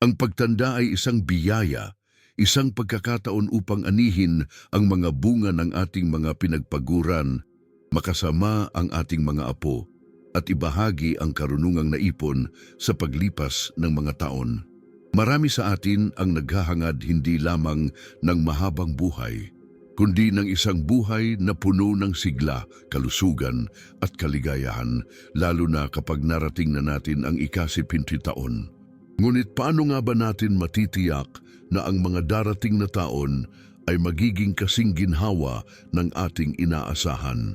Ang pagtanda ay isang biyaya, isang pagkakataon upang anihin ang mga bunga ng ating mga pinagpaguran, makasama ang ating mga apo, at ibahagi ang karunungang naipon sa paglipas ng mga taon. Marami sa atin ang naghahangad hindi lamang ng mahabang buhay, kundi ng isang buhay na puno ng sigla, kalusugan at kaligayahan, lalo na kapag narating na natin ang ikasipinti taon. Ngunit paano nga ba natin matitiyak na ang mga darating na taon ay magiging kasing ginhawa ng ating inaasahan?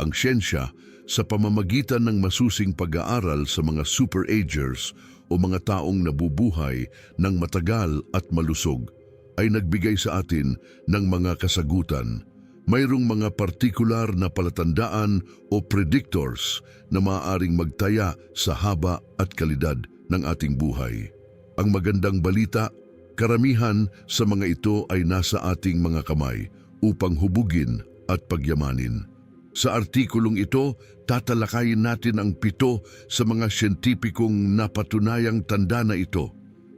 Ang siyensya sa pamamagitan ng masusing pag-aaral sa mga super-agers o mga taong nabubuhay ng matagal at malusog ay nagbigay sa atin ng mga kasagutan. Mayroong mga partikular na palatandaan o predictors na maaaring magtaya sa haba at kalidad ng ating buhay. Ang magandang balita, karamihan sa mga ito ay nasa ating mga kamay upang hubugin at pagyamanin. Sa artikulong ito, tatalakayin natin ang pito sa mga siyentipikong napatunayang tanda na ito.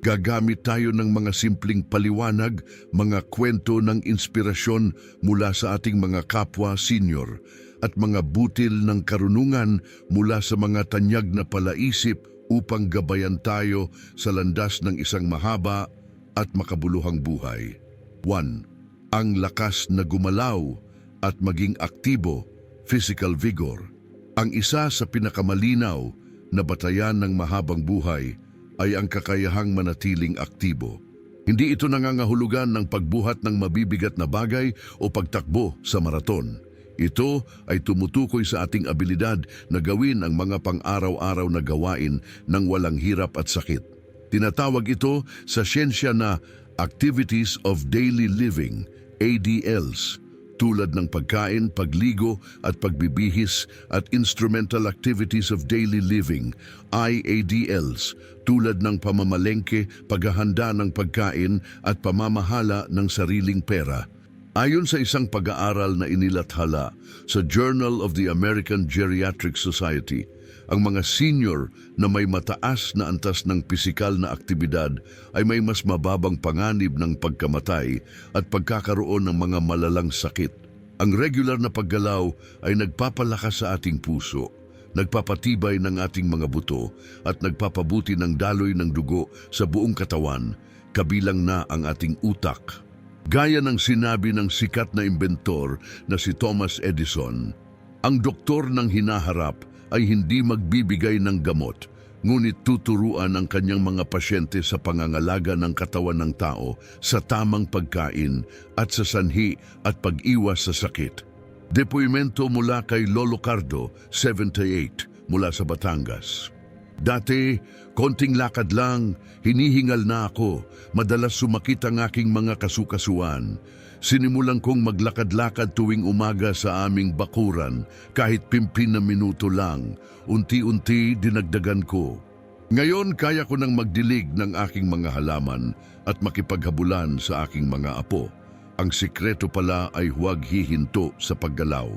Gagamit tayo ng mga simpleng paliwanag, mga kwento ng inspirasyon mula sa ating mga kapwa senior at mga butil ng karunungan mula sa mga tanyag na palaisip upang gabayan tayo sa landas ng isang mahaba at makabuluhang buhay. 1. Ang lakas na gumalaw at maging aktibo, physical vigor. Ang isa sa pinakamalinaw na batayan ng mahabang buhay ay ang kakayahang manatiling aktibo. Hindi ito nangangahulugan ng pagbuhat ng mabibigat na bagay o pagtakbo sa maraton. Ito ay tumutukoy sa ating abilidad na gawin ang mga pang-araw-araw na gawain ng walang hirap at sakit. Tinatawag ito sa siyensya na Activities of Daily Living, ADLs, tulad ng pagkain, pagligo at pagbibihis at Instrumental Activities of Daily Living, IADLs, tulad ng pamamalengke, paghahanda ng pagkain at pamamahala ng sariling pera. Ayon sa isang pag-aaral na inilathala sa Journal of the American Geriatric Society, ang mga senior na may mataas na antas ng pisikal na aktibidad ay may mas mababang panganib ng pagkamatay at pagkakaroon ng mga malalang sakit. Ang regular na paggalaw ay nagpapalakas sa ating puso, nagpapatibay ng ating mga buto at nagpapabuti ng daloy ng dugo sa buong katawan, kabilang na ang ating utak. Gaya ng sinabi ng sikat na inventor na si Thomas Edison, ang doktor ng hinaharap ay hindi magbibigay ng gamot, ngunit tuturuan ang kanyang mga pasyente sa pangangalaga ng katawan ng tao sa tamang pagkain at sa sanhi at pag-iwas sa sakit. Depoimento mula kay Lolo Cardo, 78, mula sa Batangas. Dati, konting lakad lang, hinihingal na ako, madalas sumakit ang aking mga kasukasuan. Sinimulan kong maglakad-lakad tuwing umaga sa aming bakuran, kahit pimpin na minuto lang, unti-unti dinagdagan ko. Ngayon kaya ko nang magdilig ng aking mga halaman at makipaghabulan sa aking mga apo. Ang sikreto pala ay huwag hihinto sa paggalaw.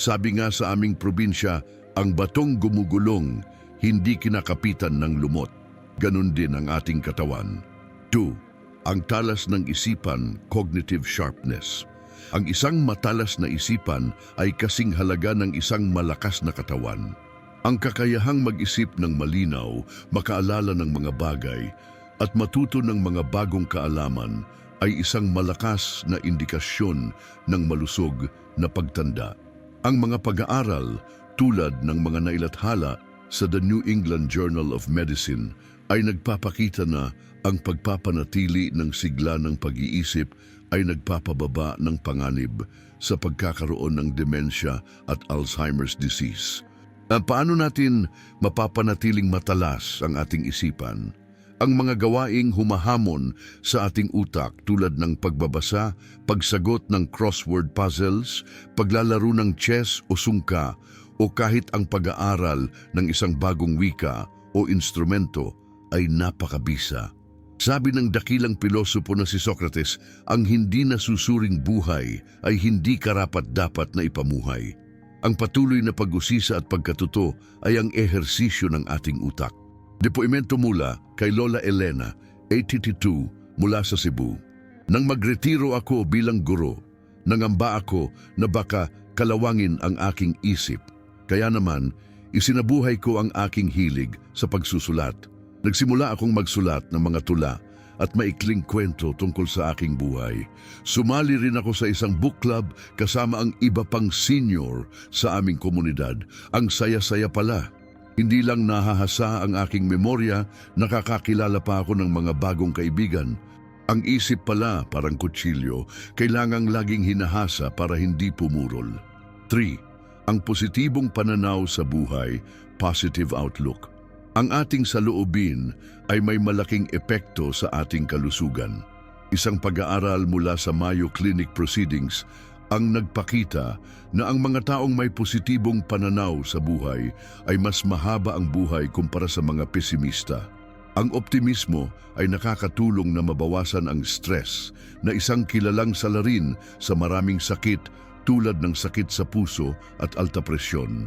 Sabi nga sa aming probinsya, ang batong gumugulong hindi kinakapitan ng lumot. Ganon din ang ating katawan. 2. Ang talas ng isipan, cognitive sharpness. Ang isang matalas na isipan ay kasing halaga ng isang malakas na katawan. Ang kakayahang mag-isip ng malinaw, makaalala ng mga bagay, at matuto ng mga bagong kaalaman ay isang malakas na indikasyon ng malusog na pagtanda. Ang mga pag-aaral tulad ng mga nailathala sa The New England Journal of Medicine ay nagpapakita na ang pagpapanatili ng sigla ng pag-iisip ay nagpapababa ng panganib sa pagkakaroon ng demensya at Alzheimer's disease. Ah, Paano natin mapapanatiling matalas ang ating isipan? Ang mga gawaing humahamon sa ating utak tulad ng pagbabasa, pagsagot ng crossword puzzles, paglalaro ng chess o sungka, o kahit ang pag-aaral ng isang bagong wika o instrumento ay napakabisa. Sabi ng dakilang pilosopo na si Socrates, ang hindi nasusuring buhay ay hindi karapat-dapat na ipamuhay. Ang patuloy na pag-usisa at pagkatuto ay ang ehersisyo ng ating utak. Depoimento mula kay Lola Elena, 1882 mula sa Cebu. Nang magretiro ako bilang guro, nangamba ako na baka kalawangin ang aking isip. Kaya naman, isinabuhay ko ang aking hilig sa pagsusulat. Nagsimula akong magsulat ng mga tula at maikling kwento tungkol sa aking buhay. Sumali rin ako sa isang book club kasama ang iba pang senior sa aming komunidad. Ang saya-saya pala. Hindi lang nahahasa ang aking memorya, nakakakilala pa ako ng mga bagong kaibigan. Ang isip pala, parang kutsilyo, kailangang laging hinahasa para hindi pumurol. 3. Ang positibong pananaw sa buhay, positive outlook. Ang ating saloobin ay may malaking epekto sa ating kalusugan. Isang pag-aaral mula sa Mayo Clinic Proceedings ang nagpakita na ang mga taong may positibong pananaw sa buhay ay mas mahaba ang buhay kumpara sa mga pesimista. Ang optimismo ay nakakatulong na mabawasan ang stress na isang kilalang salarin sa maraming sakit tulad ng sakit sa puso at alta presyon.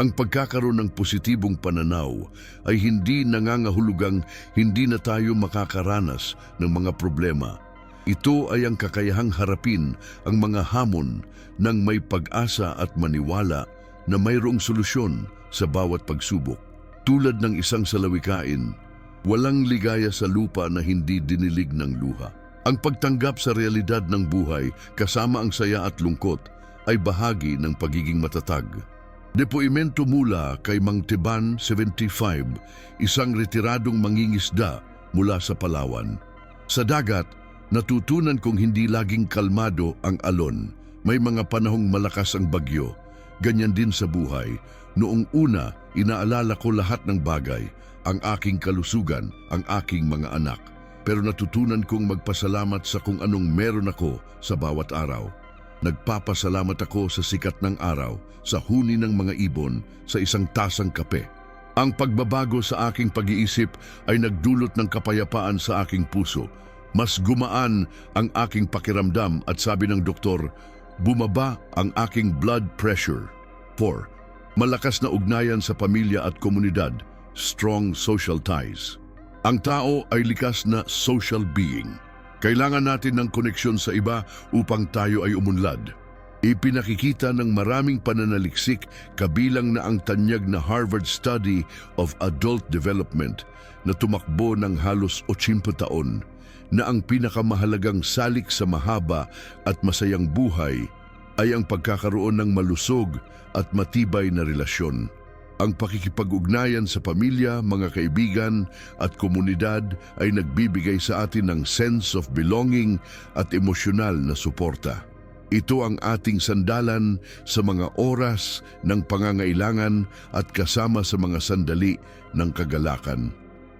Ang pagkakaroon ng positibong pananaw ay hindi nangangahulugang hindi na tayo makakaranas ng mga problema. Ito ay ang kakayahang harapin ang mga hamon ng may pag-asa at maniwala na mayroong solusyon sa bawat pagsubok. Tulad ng isang salawikain, walang ligaya sa lupa na hindi dinilig ng luha. Ang pagtanggap sa realidad ng buhay kasama ang saya at lungkot ay bahagi ng pagiging matatag. Depoimento mula kay Mang Tiban, 75, isang retiradong mangingisda mula sa Palawan. Sa dagat, natutunan kong hindi laging kalmado ang alon. May mga panahong malakas ang bagyo. Ganyan din sa buhay. Noong una, inaalala ko lahat ng bagay, ang aking kalusugan, ang aking mga anak. Pero natutunan kong magpasalamat sa kung anong meron ako sa bawat araw. Nagpapasalamat ako sa sikat ng araw, sa huni ng mga ibon, sa isang tasang kape. Ang pagbabago sa aking pag-iisip ay nagdulot ng kapayapaan sa aking puso. Mas gumaan ang aking pakiramdam at sabi ng doktor, bumaba ang aking blood pressure. 4. Malakas na ugnayan sa pamilya at komunidad, strong social ties. Ang tao ay likas na social being. Kailangan natin ng koneksyon sa iba upang tayo ay umunlad. Ipinakikita ng maraming pananaliksik kabilang na ang tanyag na Harvard Study of Adult Development na tumakbo ng halos 80 taon na ang pinakamahalagang salik sa mahaba at masayang buhay ay ang pagkakaroon ng malusog at matibay na relasyon. Ang pakikipag-ugnayan sa pamilya, mga kaibigan at komunidad ay nagbibigay sa atin ng sense of belonging at emosyonal na suporta. Ito ang ating sandalan sa mga oras ng pangangailangan at kasama sa mga sandali ng kagalakan.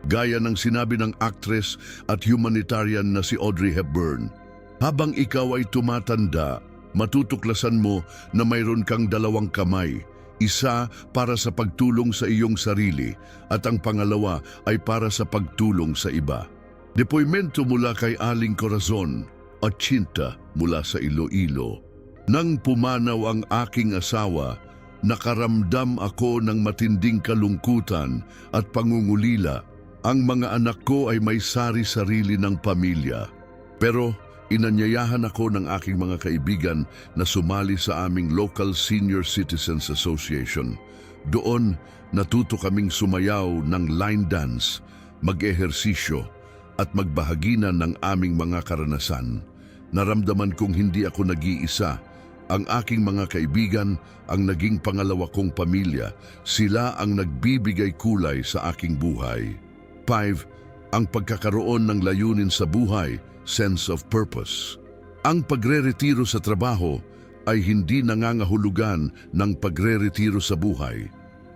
Gaya ng sinabi ng actress at humanitarian na si Audrey Hepburn, habang ikaw ay tumatanda, matutuklasan mo na mayroon kang dalawang kamay isa para sa pagtulong sa iyong sarili at ang pangalawa ay para sa pagtulong sa iba. Depoimento mula kay Aling Corazon at Chinta mula sa Iloilo. Nang pumanaw ang aking asawa, nakaramdam ako ng matinding kalungkutan at pangungulila. Ang mga anak ko ay may sari-sarili ng pamilya. Pero Inanyayahan ako ng aking mga kaibigan na sumali sa aming local Senior Citizens Association. Doon, natuto kaming sumayaw ng line dance, mag-ehersisyo at magbahagina ng aming mga karanasan. Naramdaman kong hindi ako nag-iisa. Ang aking mga kaibigan ang naging pangalawa kong pamilya. Sila ang nagbibigay kulay sa aking buhay. 5. Ang pagkakaroon ng layunin sa buhay – sense of purpose. Ang pagre-retiro sa trabaho ay hindi nangangahulugan ng pagre-retiro sa buhay.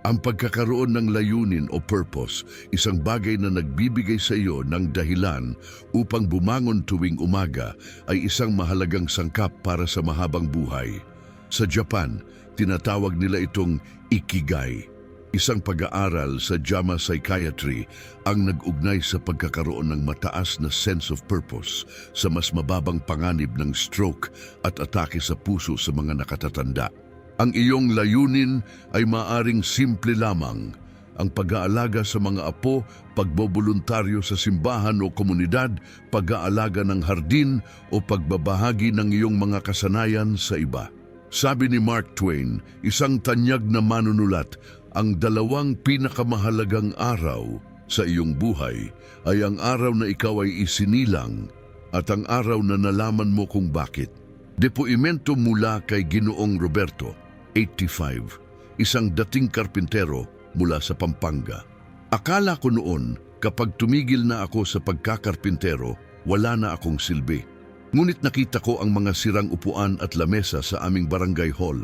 Ang pagkakaroon ng layunin o purpose, isang bagay na nagbibigay sa iyo ng dahilan upang bumangon tuwing umaga ay isang mahalagang sangkap para sa mahabang buhay. Sa Japan, tinatawag nila itong ikigai Isang pag-aaral sa JAMA Psychiatry ang nag-ugnay sa pagkakaroon ng mataas na sense of purpose sa mas mababang panganib ng stroke at atake sa puso sa mga nakatatanda. Ang iyong layunin ay maaring simple lamang. ang pag-aalaga sa mga apo, pagboboluntaryo sa simbahan o komunidad, pag-aalaga ng hardin o pagbabahagi ng iyong mga kasanayan sa iba. Sabi ni Mark Twain, isang tanyag na manunulat, ang dalawang pinakamahalagang araw sa iyong buhay ay ang araw na ikaw ay isinilang at ang araw na nalaman mo kung bakit. Depoimento mula kay Ginoong Roberto, 85, isang dating karpintero mula sa Pampanga. Akala ko noon, kapag tumigil na ako sa pagkakarpintero, wala na akong silbi. Ngunit nakita ko ang mga sirang upuan at lamesa sa aming barangay hall.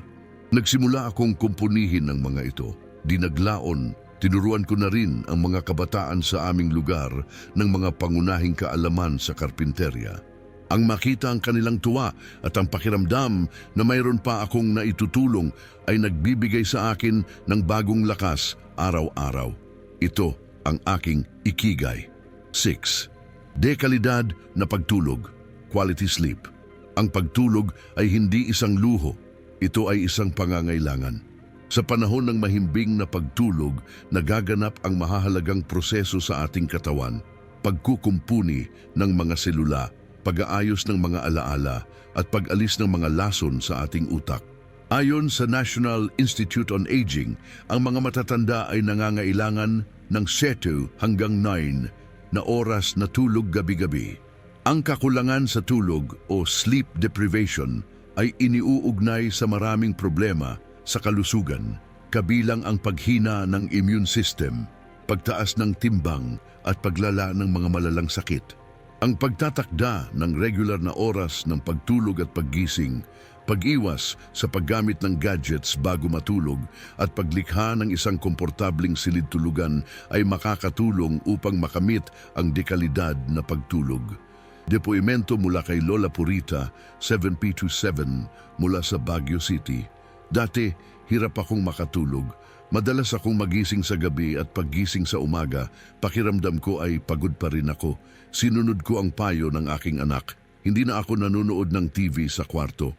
Nagsimula akong kumpunihin ng mga ito. Dinaglaon, tinuruan ko na rin ang mga kabataan sa aming lugar ng mga pangunahing kaalaman sa karpinterya. Ang makita ang kanilang tuwa at ang pakiramdam na mayroon pa akong naitutulong ay nagbibigay sa akin ng bagong lakas araw-araw. Ito ang aking ikigay. 6. Dekalidad na pagtulog, quality sleep. Ang pagtulog ay hindi isang luho, ito ay isang pangangailangan. Sa panahon ng mahimbing na pagtulog, nagaganap ang mahahalagang proseso sa ating katawan, pagkukumpuni ng mga selula, pag-aayos ng mga alaala at pag-alis ng mga lason sa ating utak. Ayon sa National Institute on Aging, ang mga matatanda ay nangangailangan ng 7 hanggang 9 na oras na tulog gabi-gabi. Ang kakulangan sa tulog o sleep deprivation ay iniuugnay sa maraming problema sa kalusugan, kabilang ang paghina ng immune system, pagtaas ng timbang at paglala ng mga malalang sakit. Ang pagtatakda ng regular na oras ng pagtulog at paggising, pag-iwas sa paggamit ng gadgets bago matulog at paglikha ng isang komportabling silid tulugan ay makakatulong upang makamit ang dekalidad na pagtulog. Depoimento mula kay Lola Purita, 7P27, mula sa Baguio City. Dati, hirap akong makatulog. Madalas akong magising sa gabi at paggising sa umaga, pakiramdam ko ay pagod pa rin ako. Sinunod ko ang payo ng aking anak. Hindi na ako nanonood ng TV sa kwarto.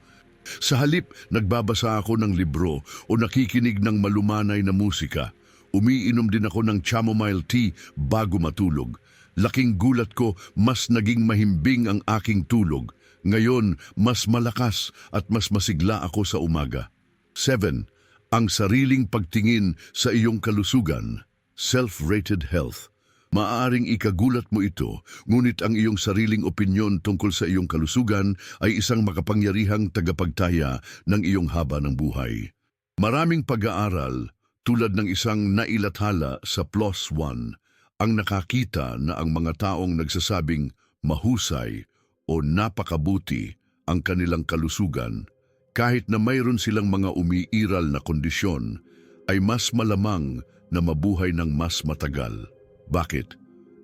Sa halip, nagbabasa ako ng libro o nakikinig ng malumanay na musika. Umiinom din ako ng chamomile tea bago matulog. Laking gulat ko, mas naging mahimbing ang aking tulog. Ngayon, mas malakas at mas masigla ako sa umaga. 7. Ang sariling pagtingin sa iyong kalusugan, self-rated health. Maaaring ikagulat mo ito, ngunit ang iyong sariling opinyon tungkol sa iyong kalusugan ay isang makapangyarihang tagapagtaya ng iyong haba ng buhay. Maraming pag-aaral, tulad ng isang nailathala sa PLOS ONE, ang nakakita na ang mga taong nagsasabing mahusay o napakabuti ang kanilang kalusugan, kahit na mayroon silang mga umiiral na kondisyon, ay mas malamang na mabuhay ng mas matagal. Bakit?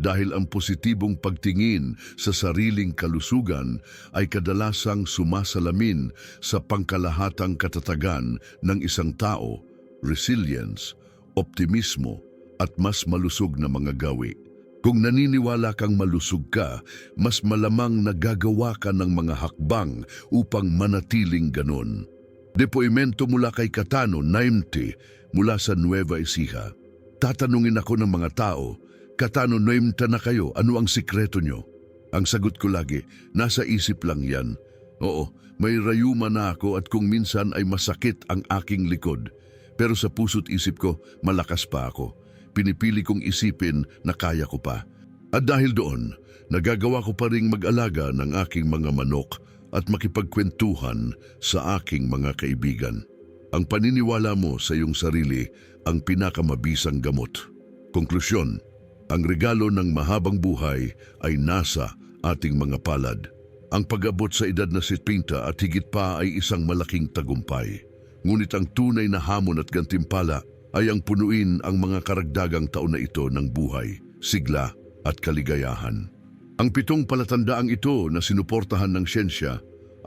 Dahil ang positibong pagtingin sa sariling kalusugan ay kadalasang sumasalamin sa pangkalahatang katatagan ng isang tao, resilience, optimismo, at mas malusog na mga gawi. Kung naniniwala kang malusog ka, mas malamang nagagawa ka ng mga hakbang upang manatiling ganon. Depoimento mula kay Katano, 90, mula sa Nueva Ecija. Tatanungin ako ng mga tao, Katano, 90 na kayo, ano ang sikreto nyo? Ang sagot ko lagi, nasa isip lang yan. Oo, may rayuma na ako at kung minsan ay masakit ang aking likod. Pero sa puso't isip ko, malakas pa ako pinipili kong isipin na kaya ko pa. At dahil doon, nagagawa ko pa ring mag-alaga ng aking mga manok at makipagkwentuhan sa aking mga kaibigan. Ang paniniwala mo sa iyong sarili ang pinakamabisang gamot. Konklusyon, ang regalo ng mahabang buhay ay nasa ating mga palad. Ang pag-abot sa edad na 70 at higit pa ay isang malaking tagumpay. Ngunit ang tunay na hamon at gantimpala ay ang punuin ang mga karagdagang taon na ito ng buhay, sigla at kaligayahan. Ang pitong palatandaang ito na sinuportahan ng siyensya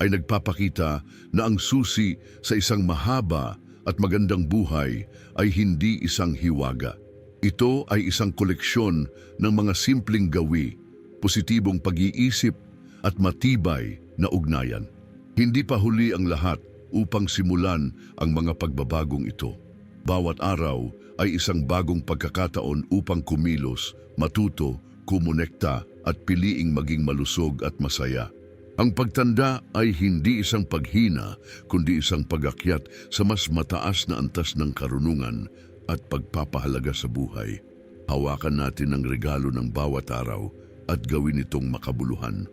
ay nagpapakita na ang susi sa isang mahaba at magandang buhay ay hindi isang hiwaga. Ito ay isang koleksyon ng mga simpleng gawi, positibong pag-iisip at matibay na ugnayan. Hindi pa huli ang lahat upang simulan ang mga pagbabagong ito. Bawat araw ay isang bagong pagkakataon upang kumilos, matuto, kumonekta at piliing maging malusog at masaya. Ang pagtanda ay hindi isang paghina, kundi isang pagakyat sa mas mataas na antas ng karunungan at pagpapahalaga sa buhay. Hawakan natin ang regalo ng bawat araw at gawin itong makabuluhan.